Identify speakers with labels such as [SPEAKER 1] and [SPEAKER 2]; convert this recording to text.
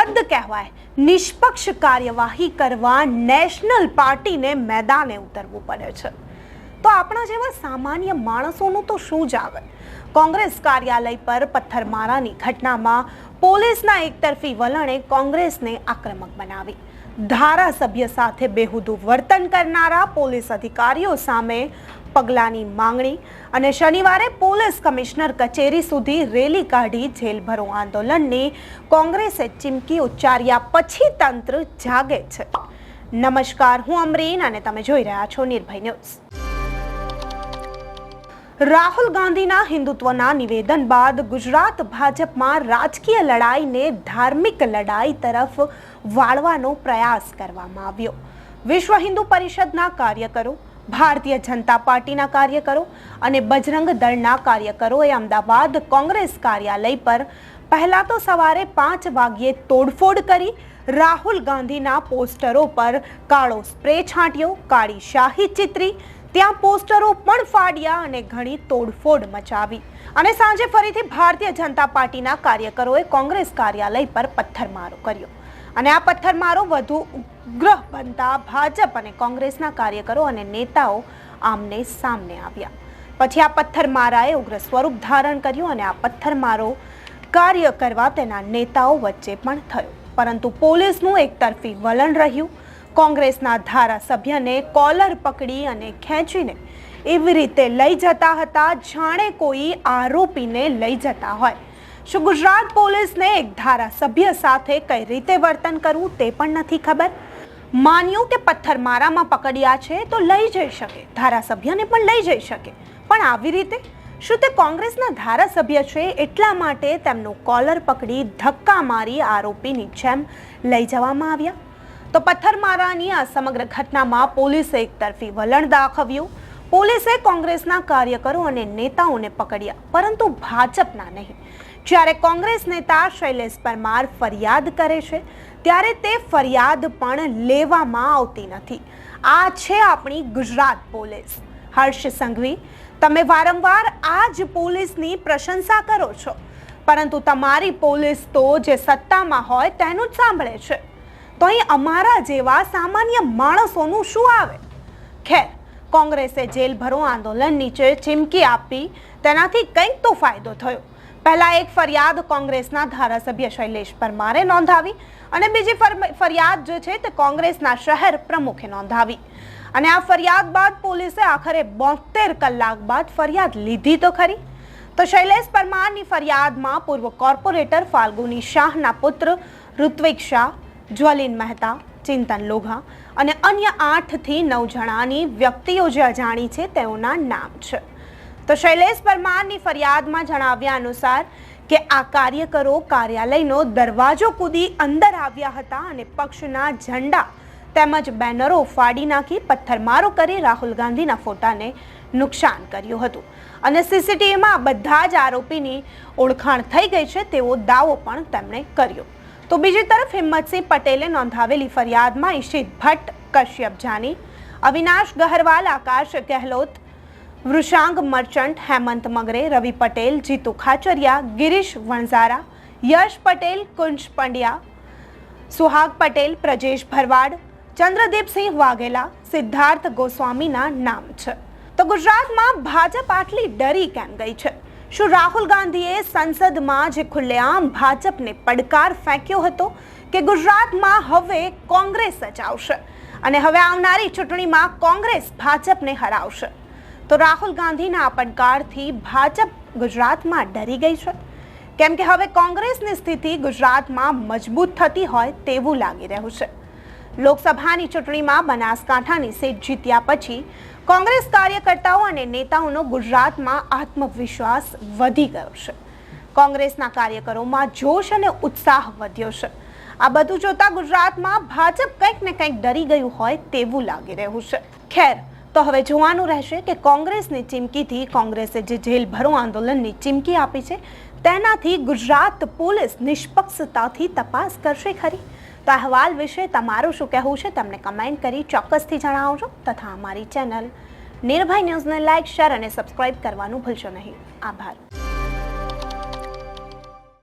[SPEAKER 1] હદ કહેવાય. નિષ્પક્ષ કાર્યવાહી કરવા નેશનલ પાર્ટીને મેદાને ઉતરવું પડે છે. તો આપણા જેવા સામાન્ય માણસોનું તો શું જ આવે? કોંગ્રેસ કાર્યાલય પર પથ્થરમારાની ઘટનામાં પોલીસના એકતરફી વલણે કોંગ્રેસને આક્રમક બનાવી. ધારાસભ્ય સાથે બેહુદુ વર્તન કરનારા પોલીસ અધિકારીઓ સામે પગલાંની માંગણી અને શનિવારે પોલીસ કમિશનર કચેરી સુધી રેલી કાઢી જેલભરો આંદોલનની કોંગ્રેસે ચીમકી ઉચ્ચાર્યા પછી તંત્ર જાગે છે. નમસ્કાર, હું અમરીન અને તમે જોઈ રહ્યા છો નિર્ભય ન્યૂઝ. રાહુલ ગાંધીના હિન્દુત્વના નિવેદન બાદ ગુજરાત ભાજપમાં રાજકીય લડાઈને ધાર્મિક લડાઈ તરફ વાળવાનો પ્રયાસ કરવામાં આવ્યો. વિશ્વ હિન્દુ પરિષદના કાર્યકરો ભારતીય જનતા પાર્ટીના કાર્યકરો અને બજરંગ દળના કાર્યકરોએ અમદાવાદ કોંગ્રેસ કાર્યાલય પર પહેલા તો સવારે પાંચ વાગ્યે તોડફોડ કરી રાહુલ ગાંધીના પોસ્ટરો પર કાળો સ્પ્રે છાંટ્યો, કાળી શાહી ચિત્રી, ત્યાં પોસ્ટરો પણ ફાડ્યા અને ઘણી તોડફોડ મચાવી. અને સાંજે ફરીથી ભારતીય જનતા પાર્ટીના કાર્યકરોએ કોંગ્રેસ કાર્યાલય પર પથ્થરમારો કર્યો. અને આ પથ્થરમારો વધુ ઉગ્ર બનતા ભાજપ અને કોંગ્રેસના કાર્યકરો અને નેતાઓ આમને સામને આવ્યા. પછી આ પથ્થરમારાએ ઉગ્ર સ્વરૂપ ધારણ કર્યું અને આ પથ્થરમારો કાર્ય કરવા તેના નેતાઓ વચ્ચે પણ થયો. પરંતુ પોલીસનું એકતરફી વલણ રહ્યું. કોંગ્રેસના ધારાસભ્યને કોલર પકડી અને ખેંચીને એવી રીતે લઈ જતા હતા જાણે કોઈ આરોપીને લઈ જતા હોય. શું ગુજરાત પોલીસને એક ધારાસભ્ય સાથે કઈ રીતે વર્તન કરવું તે પણ નથી ખબર? માન્યું કે પથ્થરમારામાં પકડ્યા છે તો લઈ જઈ શકે, ધારાસભ્યને પણ લઈ જઈ શકે. પણ આવી રીતે શું તે કોંગ્રેસના ધારાસભ્ય છે એટલા માટે તેમનો કોલર પકડી ધક્કા મારી આરોપીની જેમ લઈ જવામાં આવ્યા? તો પથ્થરમારાની આ સમગ્ર ઘટનામાં પોલીસે એકતરફી વલણ દાખવ્યું. પોલીસે કોંગ્રેસના કાર્યકરો અને નેતાઓને પકડ્યા, પરંતુ ભાજપના નહીં. જ્યારે કોંગ્રેસ નેતા શૈલેષ પરમાર ફરિયાદ કરે છે ત્યારે તે ફરિયાદ પણ લેવામાં આવતી નથી. આ છે આપણી ગુજરાત પોલીસ. હર્ષ સંઘવી, તમે વારંવાર આ જ પોલીસની પ્રશંસા કરો છો. પરંતુ તમારી પોલીસ તો જે સત્તામાં હોય તેનું જ સાંભળે છે. તો અહીં અમારા જેવા સામાન્ય માણસોનું શું આવે? ખેર, કોંગ્રેસે જેલભરો આંદોલન નીચે ચીમકી આપી, તેનાથી કંઈક તો ફાયદો થયો. પહેલા એક ફરિયાદ કોંગ્રેસના ધારાસભ્ય શૈલેષ પરમારે નોંધાવી અને બીજી ફરિયાદ જે છે તે કોંગ્રેસના શહેર પ્રમુખે નોંધાવી. અને આ ફરિયાદ બાદ પોલીસે આખરે બોતેર કલાક બાદ ફરિયાદ લીધી તો ખરી. તો શૈલેષ પરમારની ફરિયાદમાં પૂર્વ કોર્પોરેટર ફાલ્ગુની શાહના પુત્ર ઋત્વિક શાહ, જ્વલિન મહેતા, ચિંતન લોઘા અને અન્ય આઠથી નવ જણાની વ્યક્તિઓ જે અજાણી છે તેઓના નામ છે. તો શૈલેષ પરમારની ફરિયાદમાં જણાવ્યા અનુસાર કે આ કાર્યકરો કાર્યાલયનો દરવાજો કૂદી અંદર આવ્યા હતા અને પક્ષના ઝંડા તેમજ બેનરો ફાડી નાખી પથ્થરમારો કરી રાહુલ ગાંધીના ફોટાને નુકસાન કર્યું હતું. અને સીસીટીવીમાં બધા જ આરોપીની ઓળખાણ થઈ ગઈ છે તેવો દાવો પણ તેમણે કર્યો. તો બીજી તરફ હિંમતસિંહ પટેલે નોંધાવેલી ફરિયાદમાં ઈશિત ભટ્ટ, કશ્યપ જાની, અવિનાશ ગહરવાલ, આકાશ ગેહલોત વૃષાંગ મર્ચન્ટ, હેમંત મગરે, રવિ પટેલ, જીતુ ખાચરિયા, ગિરીશ વણઝારા, યશ પટેલ, કુંજ પંડ્યા, સુહાગ પટેલ, પ્રજેશ ભરવાડ ચંદ્રદીપસિંહ વાઘેલા, સિદ્ધાર્થ ગોસ્વામીના નામ છે. તો ગુજરાતમાં ભાજપ આટલી ડરી કેમ ગઈ છે? શું રાહુલ ગાંધીએ સંસદમાં જે ખુલ્લેઆમ ભાજપને પડકાર ફેંક્યો હતો કે ગુજરાતમાં હવે કોંગ્રેસ જ આવશે? અને હવે આવનારી ચૂંટણીમાં કોંગ્રેસ ભાજપને હરાવશે? તો રાહુલ ગાંધીના પડકારથી ભાજપ ગુજરાતમાં ડરી ગઈ છે. કેમ કે હવે કોંગ્રેસની સ્થિતિ ગુજરાતમાં મજબૂત થતી હોય તેવું લાગી રહ્યું છે. લોકસભાની ચૂંટણીમાં બનાસકાંઠાની સીટ જીત્યા પછી કોંગ્રેસ કાર્યકર્તાઓ અને નેતાઓનો ગુજરાતમાં આત્મવિશ્વાસ વધી ગયો છે. કોંગ્રેસના કાર્યકરોમાં જોશ અને ઉત્સાહ વધ્યો છે. આ બધું જોતા ગુજરાતમાં ભાજપ કંઈક ને કંઈક ડરી ગયું હોય તેવું લાગી રહ્યું છે. ખેર તો હવે જોવાનું રહેશે કે કોંગ્રેસની ચીમકીથી કોંગ્રેસે જે જેલભરો આંદોલનની ચીમકી આપી છે, તેનાથી ગુજરાત પોલીસ નિષ્પક્ષતાથી તપાસ કરશે ખરી. તો અહેવાલ વિશે તમારું શું કહેવું છે, તમને કમેન્ટ કરી ચોક્કસથી જણાવજો. તથા અમારી ચેનલ નિર્ભય ન્યૂઝને લાઇક શેર અને સબસ્ક્રાઇબ કરવાનું ભૂલશો નહીં. આભાર.